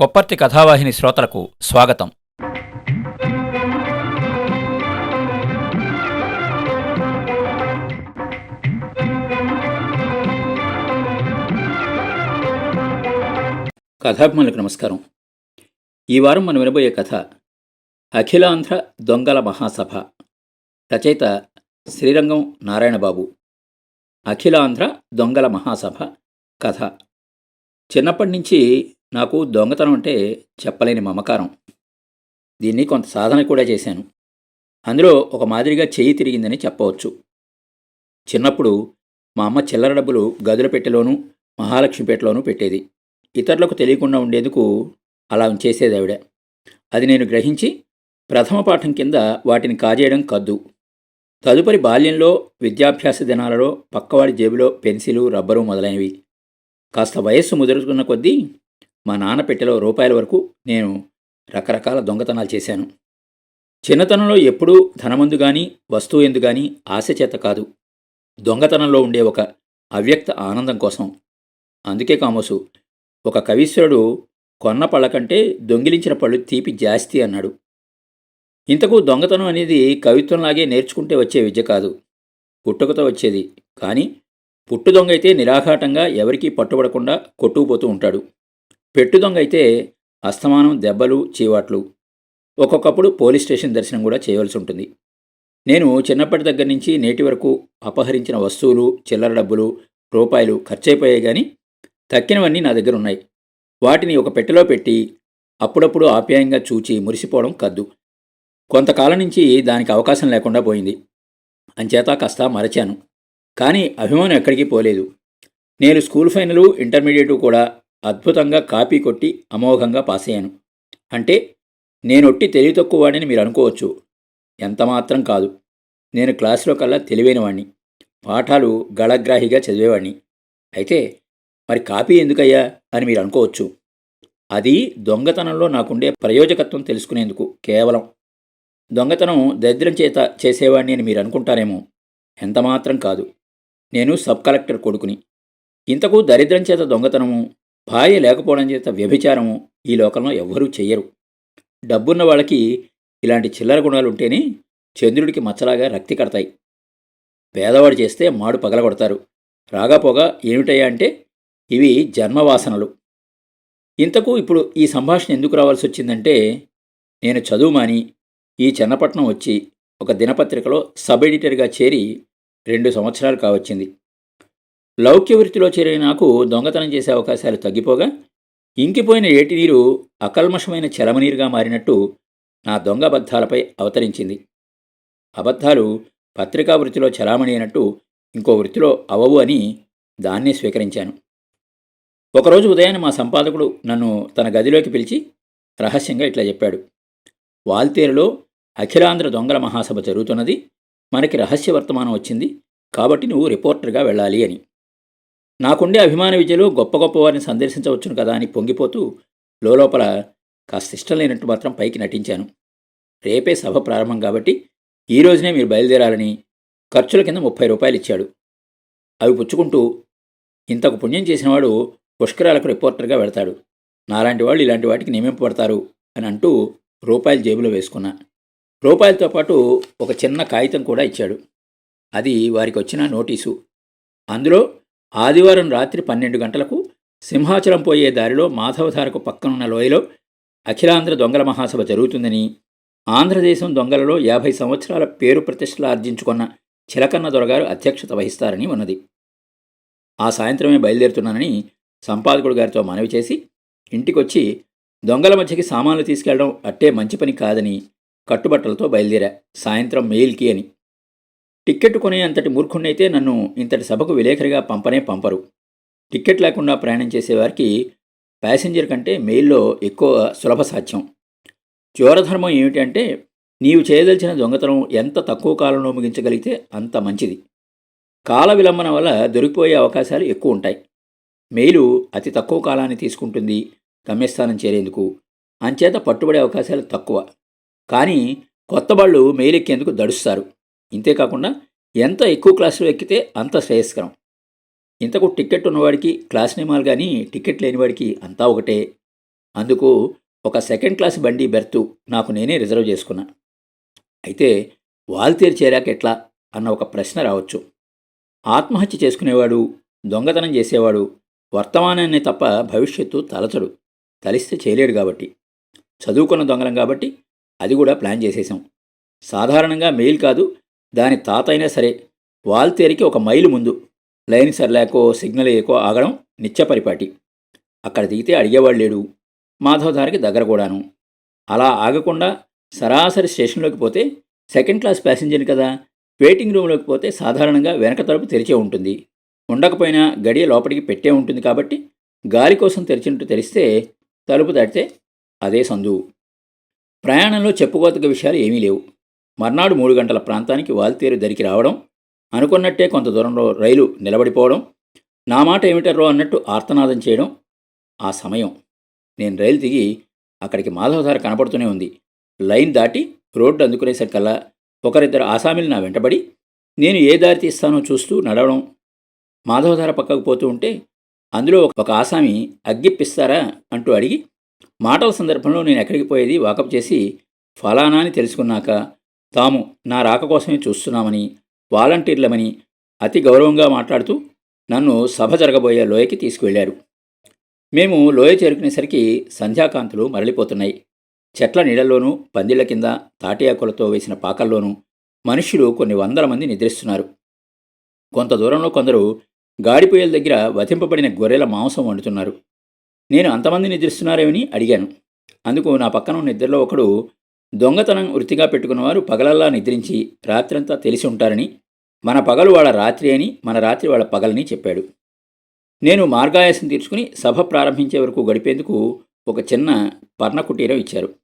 కొప్పర్తి కథావాహిని శ్రోతలకు స్వాగతం. కథాభిమానులకు నమస్కారం. ఈ వారం మనం వినబోయే కథ అఖిలాంధ్ర దొంగల మహాసభ రచయిత శ్రీరంగం నారాయణబాబు. అఖిలాంధ్ర దొంగల మహాసభ కథ. చిన్నప్పటి నుంచి నాకు దొంగతనం అంటే చెప్పలేని మమకారం. దీన్ని కొంత సాధన కూడా చేశాను. అందులో ఒక మాదిరిగా చేయి తిరిగిందని చెప్పవచ్చు. చిన్నప్పుడు మా అమ్మ చిల్లర డబ్బులు గదుల పెట్టెలోనూ మహాలక్ష్మిపేటలోనూ పెట్టేది. ఇతరులకు తెలియకుండా ఉండేందుకు అలా ఉంచేసేది ఆవిడ. అది నేను గ్రహించి ప్రథమ పాఠం కింద వాటిని కాజేయడం కద్దు. తదుపరి బాల్యంలో విద్యాభ్యాస దినాలలో పక్కవాడి జేబులో పెన్సిలు రబ్బరు మొదలైనవి. కాస్త వయస్సు ముదురుతున్న కొద్దీ మా నాన్న పెట్టెలో రూపాయల వరకు నేను రకరకాల దొంగతనాలు చేశాను. చిన్నతనంలో ఎప్పుడూ ధనమందు గాని వస్తువు ఎందు గాని ఆశ చేత కాదు. దొంగతనంలో ఉండే ఒక అవ్యక్త ఆనందం కోసం. అందుకే కామోసు ఒక కవీశ్వరుడు కొన్న పళ్ళ కంటే దొంగిలించిన పళ్ళు తీపి జాస్తి అన్నాడు. ఇంతకు దొంగతనం అనేది కవిత్వంలాగే నేర్చుకుంటే వచ్చే విద్య కాదు. పుట్టుకతో వచ్చేది. కానీ పుట్టు దొంగ అయితే నిరాఘాటంగా ఎవరికీ పట్టుబడకుండా కొట్టుకుపోతూ ఉంటాడు. పెట్టు దొంగ అయితే అస్తమానం దెబ్బలు చీవాట్లు. ఒక్కొక్కప్పుడు పోలీస్ స్టేషన్ దర్శనం కూడా చేయవలసి ఉంటుంది. నేను చిన్నప్పటి దగ్గర నుంచి నేటి వరకు అపహరించిన వస్తువులు చిల్లర డబ్బులు రూపాయలు ఖర్చయిపోయాయి కానీ తక్కినవన్నీ నా దగ్గర ఉన్నాయి. వాటిని ఒక పెట్టెలో పెట్టి అప్పుడప్పుడు ఆప్యాయంగా చూచి మురిసిపోవడం కద్దు. కొంతకాలం నుంచి దానికి అవకాశం లేకుండా పోయింది. అంచేత కాస్త మరచాను. కానీ అభిమానం ఎక్కడికి పోలేదు. నేను స్కూల్ ఫైనలు ఇంటర్మీడియట్ కూడా అద్భుతంగా కాపీ కొట్టి అమోఘంగా పాస్ అయ్యాను. అంటే నేనొట్టి తెలివి తక్కువ వాడిని మీరు అనుకోవచ్చు. ఎంతమాత్రం కాదు. నేను క్లాసులో కల్లా తెలివైనవాణ్ణి పాఠాలు గళగ్రాహిగా చదివేవాణ్ణి. అయితే మరి కాపీ ఎందుకయ్యా అని మీరు అనుకోవచ్చు. అది దొంగతనంలో నాకుండే ప్రయోజకత్వం తెలుసుకునేందుకు కేవలం. దొంగతనం దరిద్రం చేత చేసేవాడిని అని మీరు అనుకుంటారేమో. ఎంతమాత్రం కాదు. నేను సబ్ కలెక్టర్ కొడుకుని. ఇంతకు దరిద్రం చేత దొంగతనము భార్య లేకపోవడం చేత వ్యభిచారము ఈ లోకంలో ఎవ్వరూ చెయ్యరు. డబ్బున్న వాళ్ళకి ఇలాంటి చిల్లర గుణాలు ఉంటేనే చంద్రుడికి మచ్చలాగా రక్తి కడతాయి. పేదవాడు చేస్తే మాడు పగలగొడతారు. రాగాపోగా ఏమిటయ్యా అంటే ఇవి జన్మవాసనలు. ఇంతకు ఇప్పుడు ఈ సంభాషణ ఎందుకు రావాల్సి వచ్చిందంటే నేను చదువు మాని ఈ చెన్నపట్నం వచ్చి ఒక దినపత్రికలో సబ్ ఎడిటర్గా చేరి రెండు సంవత్సరాలు కావచ్చింది. లౌక్య వృత్తిలో చేరిన నాకు దొంగతనం చేసే అవకాశాలు తగ్గిపోగా ఇంకిపోయిన ఏటి నీరు అకల్మషమైన చలమనీరుగా మారినట్టు నా దొంగ అబద్ధాలపై అవతరించింది. అబద్ధాలు పత్రికా వృత్తిలో చలామణి అయినట్టు ఇంకో వృత్తిలో అవవు అని దాన్నే స్వీకరించాను. ఒకరోజు ఉదయాన్నే మా సంపాదకుడు నన్ను తన గదిలోకి పిలిచి రహస్యంగా ఇట్లా చెప్పాడు. వాల్తేరులో అఖిలాంధ్ర దొంగల మహాసభ జరుగుతున్నది మనకి రహస్య వర్తమానం వచ్చింది కాబట్టి నువ్వు రిపోర్టర్గా వెళ్ళాలి అని. నాకుండే అభిమాన విద్యలో గొప్ప గొప్ప వారిని సందర్శించవచ్చును కదా అని పొంగిపోతూ లోపల కాస్త ఇష్టం లేనట్టు మాత్రం పైకి నటించాను. రేపే సభ ప్రారంభం కాబట్టి ఈ రోజునే మీరు బయలుదేరాలని ఖర్చుల కింద ముప్పై రూపాయలు ఇచ్చాడు. అవి పుచ్చుకుంటూ ఇంతకు పుణ్యం చేసినవాడు పుష్కరాలకు రిపోర్టర్గా వెళతాడు. నాలాంటి వాళ్ళు ఇలాంటి వాటికి నియమింపబడతారు అని అంటూ రూపాయలు జేబులో వేసుకున్నా. రూపాయలతో పాటు ఒక చిన్న కాగితం కూడా ఇచ్చాడు. అది వారికి వచ్చిన నోటీసు. అందులో ఆదివారం రాత్రి పన్నెండు గంటలకు సింహాచలం పోయే దారిలో మాధవధారకు పక్కనున్న లోయలో అఖిలాంధ్ర దొంగల మహాసభ జరుగుతుందని ఆంధ్రదేశం దొంగలలో యాభై సంవత్సరాల పేరు ప్రతిష్టలు ఆర్జించుకున్న చిలకన్న దొరగారు అధ్యక్షత వహిస్తారని ఉన్నది. ఆ సాయంత్రమే బయలుదేరుతున్నానని సంపాదకుడు గారితో మనవి చేసి ఇంటికొచ్చి దొంగల మధ్యకి సామాన్లు తీసుకెళ్ళడం అట్టే మంచి పని కాదని కట్టుబట్టలతో బయలుదేరా. సాయంత్రం మెయిల్కి అని. టిక్కెట్ కొనే అంతటి మూర్ఖుణ్ణైతే నన్ను ఇంతటి సభకు విలేకరిగా పంపనే పంపరు. టిక్కెట్ లేకుండా ప్రయాణం చేసేవారికి ప్యాసింజర్ కంటే మెయిల్లో ఎక్కువ సులభ సాధ్యం. చోరధర్మం ఏమిటంటే నీవు చేయదలిచిన దొంగతనం ఎంత తక్కువ కాలంలో ముగించగలిగితే అంత మంచిది. కాల విలంబన వల్ల దొరికిపోయే అవకాశాలు ఎక్కువ ఉంటాయి. మెయిలు అతి తక్కువ కాలాన్ని తీసుకుంటుంది గమ్యస్థానం చేరేందుకు. అంచేత పట్టుబడే అవకాశాలు తక్కువ. కానీ కొత్త వాళ్ళు మెయిల్ ఎక్కేందుకు దడుస్తారు. ఇంతేకాకుండా ఎంత ఎక్కువ క్లాసులు ఎక్కితే అంత శ్రేయస్కరం. ఇంతకు టికెట్ ఉన్నవాడికి క్లాస్ నియమాలు కానీ టికెట్ లేనివాడికి అంతా ఒకటే. అందుకు ఒక సెకండ్ క్లాస్ బండి బెర్తు నాకు నేనే రిజర్వ్ చేసుకున్నా. అయితే వాల్తేరు చేరాక ఎట్లా? అన్న ఒక ప్రశ్న రావచ్చు. ఆత్మహత్య చేసుకునేవాడు దొంగతనం చేసేవాడు వర్తమానాన్ని తప్ప భవిష్యత్తు తలచడు. తలిస్తే చేయలేడు కాబట్టి. చదువుకున్న దొంగలం కాబట్టి అది కూడా ప్లాన్ చేసేసాం. సాధారణంగా మెయిల్ కాదు దాని తాత అయినా సరే వాల్తేరికి ఒక మైలు ముందు లైన్ సర్లేకో సిగ్నల్ ఏకో ఆగడం నిత్యపరిపాటి అక్కడ దిగితే అడిగేవాడు లేడు. మాధవధారికి దగ్గర కూడాను. అలా ఆగకుండా సరాసరి స్టేషన్లోకి పోతే సెకండ్ క్లాస్ ప్యాసింజర్ని కదా. వెయిటింగ్ రూమ్లోకి పోతే సాధారణంగా వెనక తలుపు తెరిచే ఉంటుంది. ఉండకపోయినా గడియ లోపలికి పెట్టే ఉంటుంది కాబట్టి గాలి కోసం తెరిచినట్టు తెరిస్తే తలుపు దాటితే అదే సందు. ప్రయాణంలో చెప్పుకోదగ్గ విషయాలు ఏమీ లేవు. మర్నాడు మూడు గంటల ప్రాంతానికి వాల్తేరు దరికి రావడం అనుకున్నట్టే కొంత దూరంలో రైలు నిలబడిపోవడం నా మాట ఏమిటర్రో అన్నట్టు ఆర్తనాదం చేయడం ఆ సమయం. నేను రైలు దిగి అక్కడికి మాధవధార కనపడుతూనే ఉంది. లైన్ దాటి రోడ్డు అందుకునేసరికల్లా ఒకరిద్దరు ఆసామీలు నా వెంటబడి నేను ఏ దారి తీస్తానో చూస్తూ నడవడం మాధవధార పక్కకు పోతూ ఉంటే అందులో ఒక ఆసామి అగ్గిప్పిస్తారా అంటూ అడిగి మాటల సందర్భంలో నేను ఎక్కడికి పోయేది వాకప్ చేసి ఫలానా అని తెలుసుకున్నాక తాము నా రాక కోసమే చూస్తున్నామని వాలంటీర్లమని అతి గౌరవంగా మాట్లాడుతూ నన్ను సభ జరగబోయే లోయకి తీసుకువెళ్ళారు మేము లోయ చేరుకునేసరికి సంధ్యాకాంతులు మరలిపోతున్నాయి. చెట్ల నీడల్లోనూ పందిళ్ళ కింద తాటియాకులతో వేసిన పాకల్లోనూ మనుషులు కొన్ని వందల మంది నిద్రిస్తున్నారు. కొంత దూరంలో కొందరు గాడిపోయేల దగ్గర వధింపబడిన గొర్రెల మాంసం వండుతున్నారు. నేను అంతమంది నిద్రిస్తున్నారేమని అడిగాను. అందుకు నా పక్కన ఉన్న ఒకడు దొంగతనం వృత్తిగా పెట్టుకున్నవారు పగలల్లా నిద్రించి రాత్రంతా తెలిసి ఉంటారని మన పగలు వాళ్ళ రాత్రి అని మన రాత్రి వాళ్ళ పగలని చెప్పాడు. నేను మార్గాయాసం తీర్చుకుని సభ ప్రారంభించే వరకు గడిపేందుకు ఒక చిన్న పర్ణ కుటీరం ఇచ్చారు.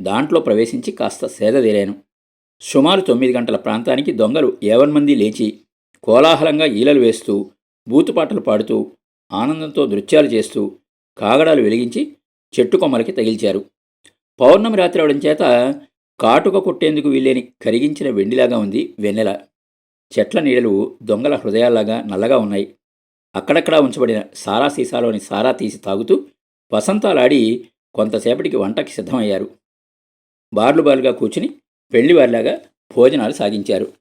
దాంట్లో ప్రవేశించి కాస్త సేదదీరాను సుమారు తొమ్మిది గంటల ప్రాంతానికి దొంగలు ఏవన్మంది లేచి కోలాహలంగా ఈలలు వేస్తూ బూతుపాటలు పాడుతూ ఆనందంతో నృత్యాలు చేస్తూ కాగడాలు వెలిగించి చెట్టు కొమ్మలకి తగిల్చారు. పౌర్ణమి రాత్రి అవడం చేత కాటుక కొట్టేందుకు వీల్లేని కరిగించిన వెండిలాగా ఉంది వెన్నెల. చెట్ల నీడలు దొంగల హృదయాల్లాగా నల్లగా ఉన్నాయి. అక్కడక్కడా ఉంచబడిన సారా సీసాలోని సారా తీసి తాగుతూ వసంతాలాడి కొంతసేపటికి వంటకి సిద్ధమయ్యారు. బార్లు బార్లుగా కూర్చుని పెళ్ళివారిలాగా భోజనాలు సాగించారు.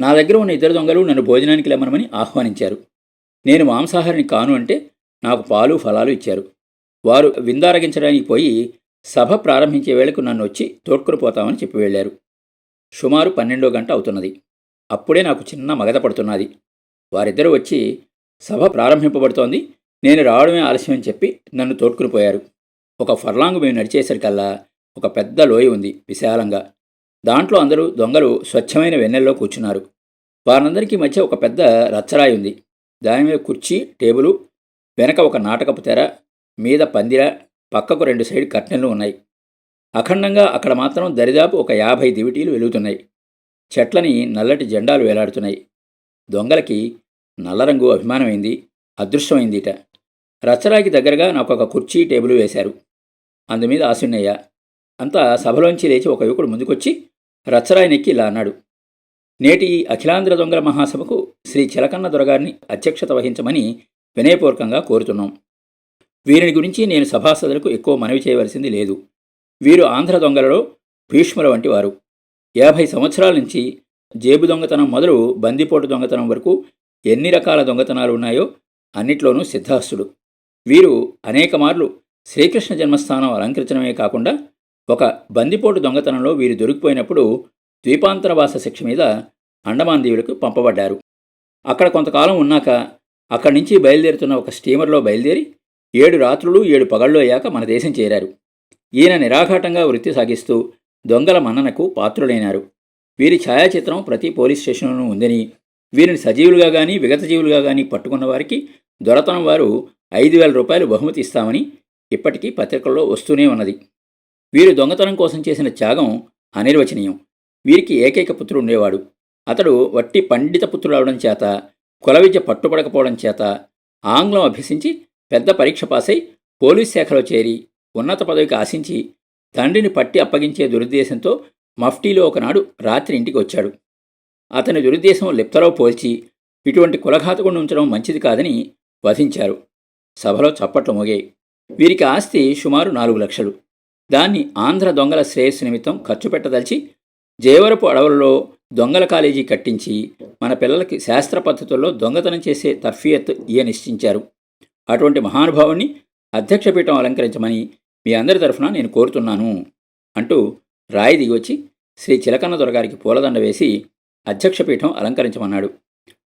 నా దగ్గర ఉన్న ఇద్దరు దొంగలు నన్ను భోజనానికి లెమ్మనమని ఆహ్వానించారు. నేను మాంసాహారిని కాను అంటే నాకు పాలు ఫలాలు ఇచ్చారు. వారు విందారగించడానికి పోయి సభ ప్రారంభించే వేళకు నన్ను వచ్చి తోడ్కొని పోతామని చెప్పి వెళ్ళారు. సుమారు పన్నెండో గంట అవుతున్నది. అప్పుడే నాకు చిన్న మగత పడుతున్నది. వారిద్దరూ వచ్చి సభ ప్రారంభింపబడుతోంది. నేను రావడమే ఆలస్యం అని చెప్పి నన్ను తోడ్కుని పోయారు. ఒక ఫర్లాంగ్ మేము నడిచేసరికల్లా ఒక పెద్ద లోయ ఉంది విశాలంగా. దాంట్లో అందరూ దొంగలు స్వచ్ఛమైన వెన్నెల్లో కూర్చున్నారు. వారందరికీ మధ్య ఒక పెద్ద రచ్చరాయి ఉంది. దాని మీద కుర్చీ టేబులు వెనక ఒక నాటకపు తెర మీద పందిర పక్కకు రెండు సైడ్ కర్టెన్లు ఉన్నాయి. అఖండంగా అక్కడ మాత్రం దరిదాపు ఒక యాభై దివిటీలు వెలుగుతున్నాయి. చెట్లని నల్లటి జెండాలు వేలాడుతున్నాయి. దొంగలకి నల్లరంగు అభిమానమైంది అదృష్టమైందిట రచ్చరాయికి దగ్గరగా నాకు ఒక కుర్చీ టేబుల్ వేశారు. అందుమీద ఆసున్నయ్య అంతా సభలోంచి లేచి ఒక యువకుడు ముందుకొచ్చి రచ్చరాయినెక్కి ఇలా అన్నాడు. నేటి అఖిలాంధ్ర దొంగల మహాసభకు శ్రీ చిలకన్న దొరగారిని అధ్యక్షత వహించమని వినయపూర్వకంగా కోరుతున్నాం. వీరిని గురించి నేను సభాసదులకు ఎక్కువ మనవి చేయవలసింది లేదు. వీరు ఆంధ్ర దొంగలలో భీష్ముల వంటి వారు. యాభై సంవత్సరాల నుంచి జేబు దొంగతనం మొదలు బందిపోటు దొంగతనం వరకు ఎన్ని రకాల దొంగతనాలు ఉన్నాయో అన్నిట్లోనూ సిద్ధాస్తుడు వీరు అనేక మార్లు శ్రీకృష్ణ జన్మస్థానం అలంకరించడమే కాకుండా ఒక బందిపోటు దొంగతనంలో వీరు దొరికిపోయినప్పుడు ద్వీపాంతరవాస శిక్ష మీద అండమాన్ దీవులకు పంపబడ్డారు. అక్కడ కొంతకాలం ఉన్నాక అక్కడి నుంచి బయలుదేరుతున్న ఒక స్టీమర్లో బయలుదేరి ఏడు రాత్రులు ఏడు పగళ్ళు అయ్యాక మన దేశం చేరారు. ఈయన నిరాఘాటంగా వృత్తి సాగిస్తూ దొంగల మన్ననకు పాత్రులైనారు. వీరి ఛాయాచిత్రం ప్రతి పోలీస్ స్టేషన్లోనూ ఉందని వీరిని సజీవులుగా కానీ విగతజీవులుగా కానీ పట్టుకున్న వారికి దొరతనం వారు ఐదు వేల రూపాయలు బహుమతి ఇస్తామని ఇప్పటికీ పత్రికల్లో వస్తూనే ఉన్నది. వీరు దొంగతనం కోసం చేసిన త్యాగం అనిర్వచనీయం. వీరికి ఏకైక పుత్రుడు ఉండేవాడు. అతడు వట్టి పండిత పుత్రుడు అవడం చేత కుల విద్య పట్టుపడకపోవడం చేత ఆంగ్లం అభ్యసించి పెద్ద పరీక్ష పాసై పోలీస్ శాఖలో చేరి ఉన్నత పదవికి ఆశించి తండ్రిని పట్టి అప్పగించే దురుద్దేశంతో మఫ్టీలో ఒకనాడు రాత్రి ఇంటికి వచ్చాడు. అతని దురుద్దేశం లిప్తలో పోల్చి ఇటువంటి కులఘాతకుండా ఉంచడం మంచిది కాదని వధించారు. సభలో చప్పట్లు మోగాయి. వీరికి ఆస్తి సుమారు నాలుగు లక్షలు. దాన్ని ఆంధ్ర దొంగల శ్రేయస్సు నిమిత్తం ఖర్చు పెట్టదలిచి జయవరపు అడవులలో దొంగల కాలేజీ కట్టించి మన పిల్లలకి శాస్త్ర పద్ధతుల్లో దొంగతనం చేసే తర్ఫియత్ ఈయనిశ్చించారు అటువంటి మహానుభావుణ్ణి అధ్యక్షపీఠం అలంకరించమని మీ అందరి తరఫున నేను కోరుతున్నాను అంటూ రాయి దిగివచ్చి శ్రీ చిలకన్న దొరగారికి పూలదండ వేసి అధ్యక్షపీఠం అలంకరించమన్నాడు.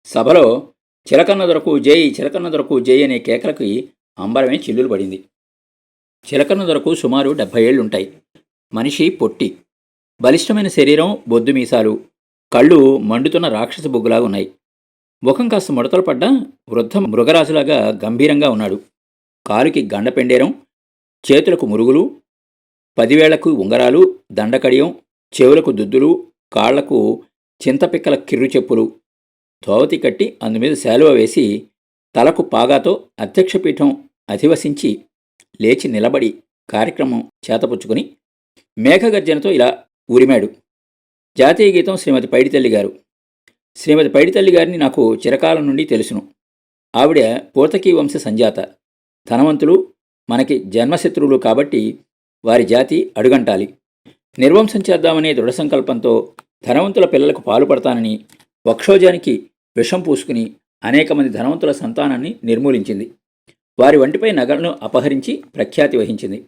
సభలో చిలకన్న దొరకు జై చిలకన్న దొరకు జై అనే కేకలకి అంబరమే చిల్లులు పడింది. చిలకన్న దొరకు సుమారు డెబ్భై ఏళ్ళుంటాయి మనిషి పొట్టి. బలిష్టమైన శరీరం బొద్దు మీసాలు కళ్ళు మండుతున్న రాక్షస బొగ్గులాగా ఉన్నాయి. ముఖం కాస్త ముడతలు పడ్డ వృద్ధ మృగరాజులాగా గంభీరంగా ఉన్నాడు. కాలుకి గండపెండేరం చేతులకు మురుగులు పదివేళ్ళకు ఉంగరాలు దండకడియం చెవులకు దుద్దులు కాళ్ళకు చింతపిక్కల కిర్రు చెప్పులు. ధోవతి కట్టి అందుమీద శాలువ వేసి తలకు పాగాతో అధ్యక్షపీఠం అధివసించి లేచి నిలబడి కార్యక్రమం చేతపుచ్చుకుని మేఘగర్జనతో ఇలా ఊరిమాడు. జాతీయ గీతం శ్రీమతి పైడితల్లి గారు. శ్రీమతి పైడితల్లి గారిని నాకు చిరకాలం నుండి తెలుసును. ఆవిడ పోతకీ వంశ సంజాత. ధనవంతులు మనకి జన్మశత్రువులు కాబట్టి వారి జాతి అడుగంటాలి. నిర్వంశం చేద్దామనే దృఢ సంకల్పంతో ధనవంతుల పిల్లలకు పాలుపడతానని వక్షోజానికి విషం పూసుకుని అనేక మంది ధనవంతుల సంతానాన్ని నిర్మూలించింది. వారి వంటిపై నగలను అపహరించి ప్రఖ్యాతి వహించింది.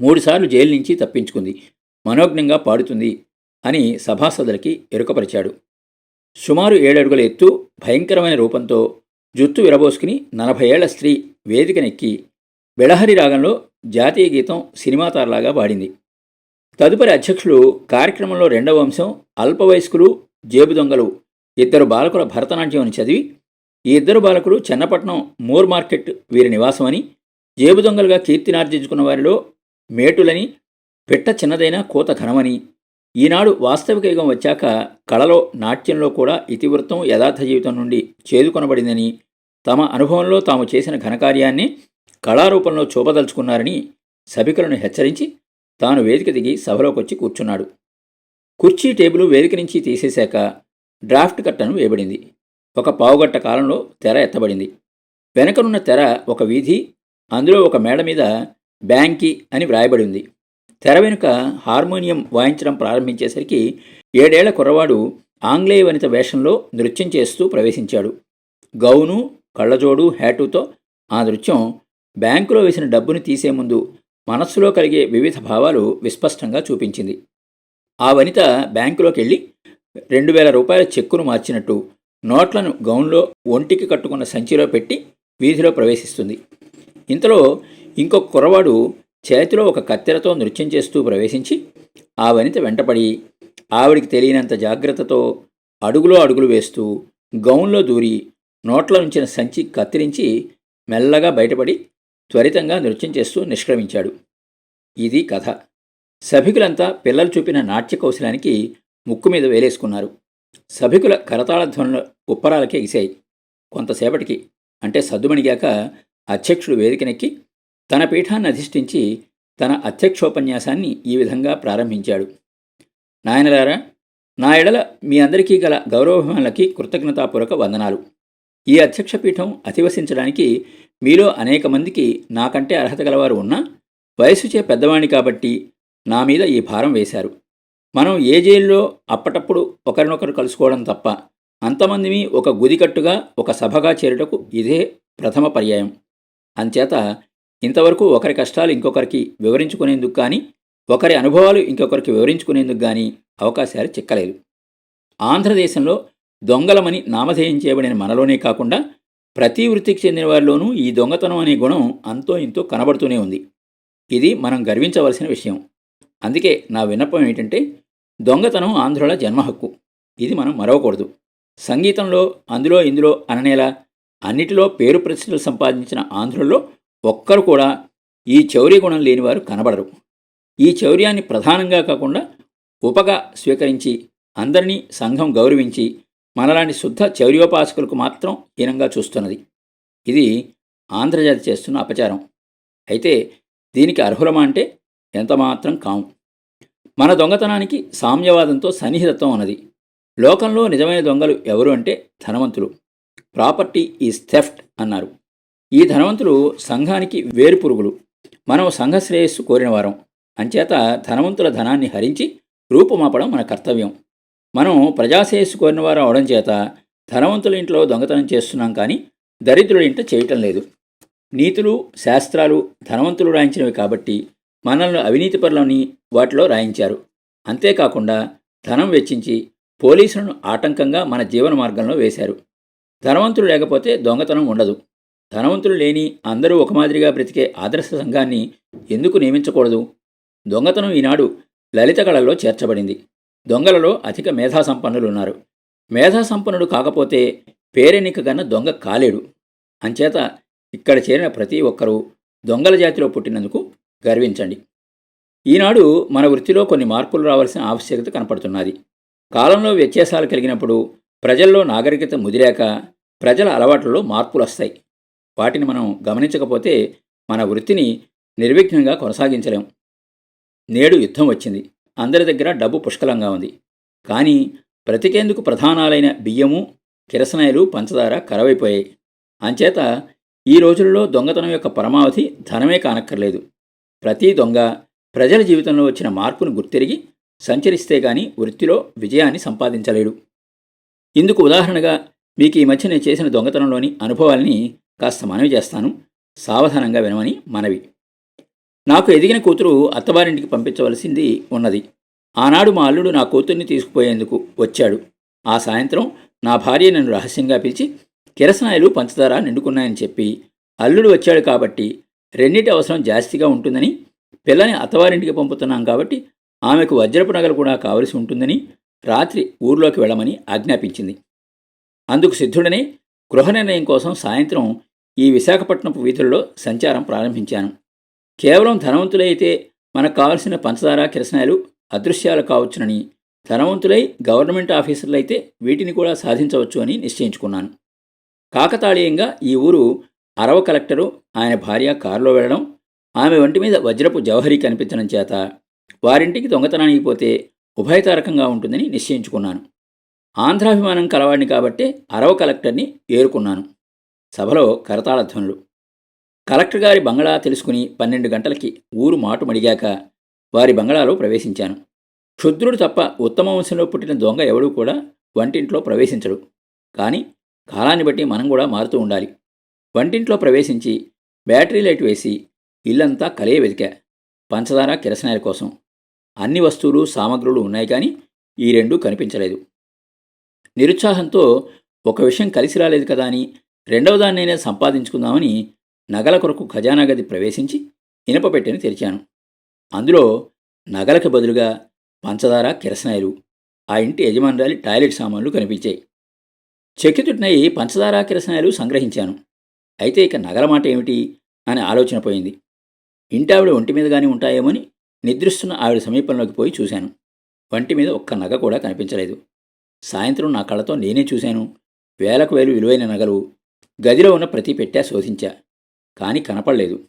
మూడుసార్లు జైలు నుంచి తప్పించుకుంది. మనోజ్ఞంగా పాడుతుంది అని సభాసదులకి ఎరుకపరిచాడు. సుమారు ఏడడుగుల ఎత్తు భయంకరమైన రూపంతో జుత్తు విరబోసుకుని నలభై ఏళ్ళ స్త్రీ వేదికనెక్కి బెళహరి రాగంలో జాతీయ గీతం సినిమా తారలాగా పాడింది. తదుపరి అధ్యక్షులు కార్యక్రమంలో రెండవ అంశం అల్పవయస్కులు జేబు దొంగలు ఇద్దరు బాలకుల భరతనాట్యం చదివి ఈ ఇద్దరు బాలకులు చెన్నపట్నం మోర్ మార్కెట్ వీరి నివాసమని జేబు దొంగలుగా కీర్తినార్జించుకున్న వారిలో మేటులని పిట్ట చిన్నదైన కోత ఘనమని ఈనాడు వాస్తవిక యుగం వచ్చాక కళలో నాట్యంలో కూడా ఇతివృత్తం యథార్థ జీవితం నుండి చేదుకొనబడిందని తమ అనుభవంలో తాము చేసిన ఘనకార్యాన్ని కళారూపంలో చూపదలుచుకున్నారని సభికులను హెచ్చరించి తాను వేదిక దిగి సభలోకొచ్చి కూర్చున్నాడు. కుర్చీ టేబుల్ వేదిక నుంచి తీసేశాక డ్రాఫ్ట్ కట్టను వేయబడింది. ఒక పావుగట్ట కాలంలో తెర ఎత్తబడింది. వెనకనున్న తెర ఒక వీధి అందులో ఒక మేడ మీద బ్యాంకీ అని వ్రాయబడి ఉంది. తెర వెనుక హార్మోనియం వాయించడం ప్రారంభించేసరికి ఏడేళ్ళ కుర్రవాడు ఆంగ్లేయ వనిత వేషంలో నృత్యం చేస్తూ ప్రవేశించాడు. గౌను కళ్ళజోడు హ్యాటుతో ఆ నృత్యం బ్యాంకులో వేసిన డబ్బును తీసే ముందు మనస్సులో కలిగే వివిధ భావాలు విస్పష్టంగా చూపించింది. ఆ వనిత బ్యాంకులోకి వెళ్ళి రెండు వేల రూపాయల చెక్కును మార్చినట్టు నోట్లను గౌన్లో ఒంటికి కట్టుకున్న సంచిలో పెట్టి వీధిలో ప్రవేశిస్తుంది. ఇంతలో ఇంకొక కుర్రవాడు చేతిలో ఒక కత్తెరతో నృత్యం చేస్తూ ప్రవేశించి ఆ వనిత వెంటపడి ఆవిడికి తెలియనంత జాగ్రత్తతో అడుగులో అడుగులు వేస్తూ గౌన్లో దూరి నోట్ల నుంచిన సంచి కత్తిరించి మెల్లగా బయటపడి త్వరితంగా నృత్యం చేస్తూ నిష్క్రమించాడు. ఇది కథ. సభికులంతా పిల్లలు చూపిన నాట్య కౌశలానికి ముక్కు మీద వేలేసుకున్నారు. సభికుల కరతాళ ధ్వనుల ఉప్పరాలకే ఇసాయి. కొంతసేపటికి అంటే సద్దుమణిగాక అధ్యక్షుడు వేదికనెక్కి తన పీఠాన్ని అధిష్ఠించి తన అధ్యక్షోపన్యాసాన్ని ఈ విధంగా ప్రారంభించాడు. నాయనలారా నా ఎడల మీ అందరికీ గల గౌరవాభిమానులకి కృతజ్ఞతాపూర్వక వందనాలు. ఈ అధ్యక్ష పీఠం అధివసించడానికి మీలో అనేక మందికి నాకంటే అర్హత గలవారు ఉన్నా వయసుచే పెద్దవాణ్ణి కాబట్టి నా మీద ఈ భారం వేశారు. మనం ఏ జైల్లో అప్పటప్పుడు ఒకరినొకరు కలుసుకోవడం తప్ప అంతమందిని ఒక గుదికట్టుగా ఒక సభగా చేరుటకు ఇదే ప్రథమ పర్యాయం. అంచేత ఇంతవరకు ఒకరి కష్టాలు ఇంకొకరికి వివరించుకునేందుకు కానీ ఒకరి అనుభవాలు ఇంకొకరికి వివరించుకునేందుకు కానీ అవకాశాలు చిక్కలేదు. ఆంధ్రదేశంలో దొంగలమని నామధేయం చేయబడిన మనలోనే కాకుండా ప్రతి వృత్తికి చెందిన వారిలోనూ ఈ దొంగతనం అనే గుణం అంతో ఇంతో కనబడుతూనే ఉంది. ఇది మనం గర్వించవలసిన విషయం. అందుకే నా విన్నపం ఏంటంటే దొంగతనం ఆంధ్రుల జన్మ హక్కు. ఇది మనం మరవకూడదు. సంగీతంలో అందులో ఇందులో అననేలా అన్నిటిలో పేరు ప్రతిష్టలు సంపాదించిన ఆంధ్రుల్లో ఒక్కరు కూడా ఈ చౌర్య గుణం లేనివారు కనబడరు. ఈ చౌర్యాన్ని ప్రధానంగా కాకుండా ఉపగా స్వీకరించి అందరినీ సంఘం గౌరవించి మనలాంటి శుద్ధ చౌర్యోపాసకులకు మాత్రం హీనంగా చూస్తున్నది. ఇది ఆంధ్రజాతి చేస్తున్న అపచారం. అయితే దీనికి అర్హులమా అంటే ఎంతమాత్రం కాము మన దొంగతనానికి సామ్యవాదంతో సన్నిహితత్వం ఉన్నది. లోకంలో నిజమైన దొంగలు ఎవరు అంటే ధనవంతులు. ప్రాపర్టీ ఈజ్ థెఫ్ట్ అన్నారు. ఈ ధనవంతులు సంఘానికి వేరు పురుగులు మనం సంఘ శ్రేయస్సు కోరిన వారం. అంచేత ధనవంతుల ధనాన్ని హరించి రూపుమాపడం మన కర్తవ్యం. మనం ప్రజాశ్రేయస్సు కోరిన వారు అవడం చేత ధనవంతుల ఇంట్లో దొంగతనం చేస్తున్నాం కానీ దరిద్రుల ఇంట చేయటం లేదు. నీతులు శాస్త్రాలు ధనవంతులు రాయించినవి కాబట్టి మనల్ని అవినీతి పరులని వాటిలో రాయించారు. అంతేకాకుండా ధనం వెచ్చించి పోలీసులను ఆటంకంగా మన జీవన మార్గంలో వేశారు. ధనవంతులు లేకపోతే దొంగతనం ఉండదు. ధనవంతులు లేని అందరూ ఒక మాదిరిగా బ్రతికే ఆదర్శ సంఘాన్ని ఎందుకు నియమించకూడదు? దొంగతనం ఈనాడు లలిత కళల్లో చేర్చబడింది. దొంగలలో అధిక మేధా సంపన్నులు ఉన్నారు మేధా సంపన్నుడు కాకపోతే పేరెన్నిక కన్నా దొంగ కాలేడు. అంచేత ఇక్కడ చేరిన ప్రతి ఒక్కరూ దొంగల జాతిలో పుట్టినందుకు గర్వించండి. ఈనాడు మన వృత్తిలో కొన్ని మార్పులు రావాల్సిన ఆవశ్యకత కనపడుతున్నది. కాలంలో వ్యత్యాసాలు కలిగినప్పుడు ప్రజల్లో నాగరికత ముదిరాక ప్రజల అలవాట్లలో మార్పులు వస్తాయి వాటిని మనం గమనించకపోతే మన వృత్తిని నిర్విఘ్నంగా కొనసాగించలేం. నేడు యుద్ధం వచ్చింది. అందరి దగ్గర డబ్బు పుష్కలంగా ఉంది. కానీ బ్రతికేందుకు ప్రధానాలైన బియ్యము కిరసనాయలు పంచదార కరవైపోయాయి. అంచేత ఈ రోజుల్లో దొంగతనం యొక్క పరమావధి ధనమే కానక్కర్లేదు. ప్రతి దొంగ ప్రజల జీవితంలో వచ్చిన మార్పును గుర్తిరిగి సంచరిస్తే గాని వృత్తిలో విజయాన్ని సంపాదించలేడు. ఇందుకు ఉదాహరణగా మీకు ఈ మధ్య నేను చేసిన దొంగతనంలోని అనుభవాల్ని కాస్త మనవి చేస్తాను. సావధానంగా వినమని మనవి. నాకు ఎదిగిన కూతురు అత్తవారింటికి పంపించవలసింది ఉన్నది. ఆనాడు మా అల్లుడు నా కూతుర్ని తీసుకుపోయేందుకు వచ్చాడు. ఆ సాయంత్రం నా భార్య నన్ను రహస్యంగా పిలిచి కిరసనాయలు పంచదార నిండుకున్నాయని చెప్పి అల్లుడు వచ్చాడు కాబట్టి రెండింటి అవసరం జాస్తిగా ఉంటుందని పిల్లని అత్తవారింటికి పంపుతున్నాం కాబట్టి ఆమెకు వజ్రపు నగలు కూడా కావలసి ఉంటుందని రాత్రి ఊర్లోకి వెళ్ళమని ఆజ్ఞాపించింది. అందుకు సిద్ధుడనే గృహ నిర్ణయం కోసం సాయంత్రం ఈ విశాఖపట్నపు వీధుల్లో సంచారం ప్రారంభించాను. కేవలం ధనవంతులైతే మనకు కావలసిన పంచదార కిరసనాలు అదృశ్యాలు కావచ్చునని ధనవంతులై గవర్నమెంట్ ఆఫీసర్లు అయితే వీటిని కూడా సాధించవచ్చు అని నిశ్చయించుకున్నాను. కాకతాళీయంగా ఈ ఊరు అరవ కలెక్టరు ఆయన భార్య కారులో వెళ్ళడం ఆమె వంటి మీద వజ్రపు జవహరి కనిపించడం చేత వారింటికి దొంగతనానికి పోతే ఉభయతారకంగా ఉంటుందని నిశ్చయించుకున్నాను. ఆంధ్రాభిమానం కలవాడిని కాబట్టే అరవ కలెక్టర్ని ఏరుకున్నాను. సభలో కరతాళధ్వనులు కలెక్టర్ గారి బంగళా తెలుసుకుని పన్నెండు గంటలకి ఊరు మాటుమడిగాక వారి బంగళాలో ప్రవేశించాను. క్షుద్రుడు తప్ప ఉత్తమ వంశంలో పుట్టిన దొంగ ఎవడూ కూడా వంటింట్లో ప్రవేశించడు. కానీ కాలాన్ని బట్టి మనం కూడా మారుతూ ఉండాలి. వంటింట్లో ప్రవేశించి బ్యాటరీ లైట్ వేసి ఇల్లంతా కలయ వెతికా. పంచదార కిరసనాయల కోసం. అన్ని వస్తువులు సామగ్రులు ఉన్నాయి కానీ ఈ రెండూ కనిపించలేదు. నిరుత్సాహంతో ఒక విషయం కలిసి రాలేదు కదా అని రెండవ దాన్నైనా సంపాదించుకుందామని నగల కొరకు ఖజానా గది ప్రవేశించి ఇనపపెట్టెని తెరిచాను. అందులో నగలకు బదులుగా పంచదార కిరసనాయలు ఆ ఇంటి యజమానురాలి టాయిలెట్ సామాన్లు కనిపించాయి. చెక్కితుడినై పంచదార కిరసనాయలు సంగ్రహించాను. అయితే ఇక నగల మాట ఏమిటి అని ఆలోచన పోయింది. ఇంటి ఆవిడ ఒంటి మీదగానే ఉంటాయేమని నిద్రిస్తున్న ఆవిడ సమీపంలోకి పోయి చూశాను. వంటి మీద ఒక్క నగ కూడా కనిపించలేదు. సాయంత్రం నా కళ్ళతో నేనే చూశాను. వేలకు వేలు విలువైన నగలు. గదిలో ఉన్న ప్రతి పెట్టా శోధించా. కానీ కనపడలేదు.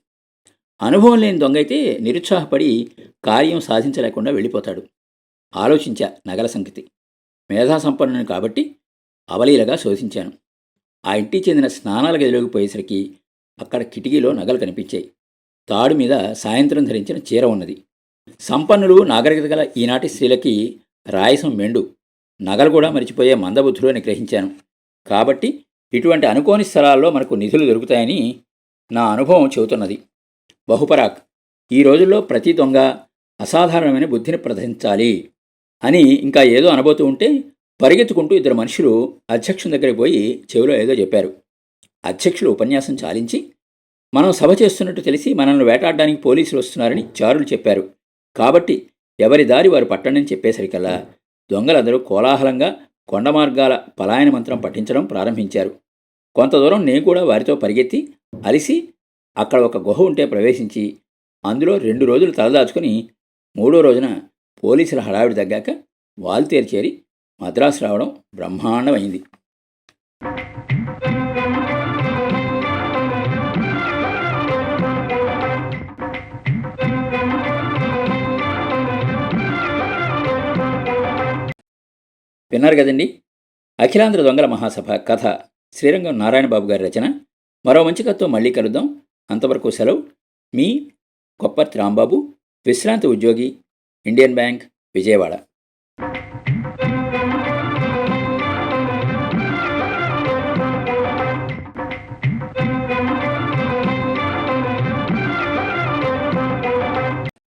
అనుభవం లేని దొంగైతే నిరుత్సాహపడి కార్యం సాధించలేకుండా వెళ్ళిపోతాడు. ఆలోచించా నగల సంగతి. మేధాసంపన్నుని కాబట్టి అవలీలగా శోధించాను. ఆ ఇంటికి చెందిన స్నానాల గదిలోకి పోయేసరికి అక్కడ కిటికీలో నగలు కనిపించాయి. తాడు మీద సాయంత్రం ధరించిన చీర ఉన్నది. సంపన్నులు నాగరికత గల ఈనాటి స్త్రీలకి రాయసం మెండు. నగలు కూడా మరిచిపోయే మందబుద్ధులు అని గ్రహించాను. కాబట్టి ఇటువంటి అనుకోని స్థలాల్లో మనకు నిధులు దొరుకుతాయని నా అనుభవం చెబుతున్నది. బహుపరాక్ ఈ రోజుల్లో ప్రతి దొంగ అసాధారణమైన బుద్ధిని ప్రదర్శించాలి అని ఇంకా ఏదో అనబోతూ ఉంటే పరిగెత్తుకుంటూ ఇద్దరు మనుషులు అధ్యక్షుని దగ్గరికి పోయి చెవిలో ఏదో చెప్పారు. అధ్యక్షులు ఉపన్యాసం చాలించి మనం సభ చేస్తున్నట్టు తెలిసి మనల్ని వేటాడడానికి పోలీసులు వస్తున్నారని చారులు చెప్పారు. కాబట్టి ఎవరి దారి వారు పట్టండి చెప్పేసరికల్లా దొంగలందరూ కోలాహలంగా కొండ మార్గాల పలాయన మంత్రం పఠించడం ప్రారంభించారు. కొంత దూరం నేను కూడా వారితో పరిగెత్తి అలిసి అక్కడ ఒక గుహ ఉంటే ప్రవేశించి అందులో రెండు రోజులు తలదాచుకుని మూడో రోజున పోలీసుల హడావిడి తగ్గాక వాల్తేరు చేరి మద్రాసు రావడం బ్రహ్మాండమైంది. విన్నారు కదండి? అఖిలాంధ్ర దొంగల మహాసభ కథ శ్రీరంగం నారాయణబాబు గారి రచన. మరో మంచి కథతో మళ్ళీ కలుద్దాం. అంతవరకు సెలవు. మీ కొప్పర్తి రాంబాబు విశ్రాంతి ఉద్యోగి ఇండియన్ బ్యాంక్ విజయవాడ.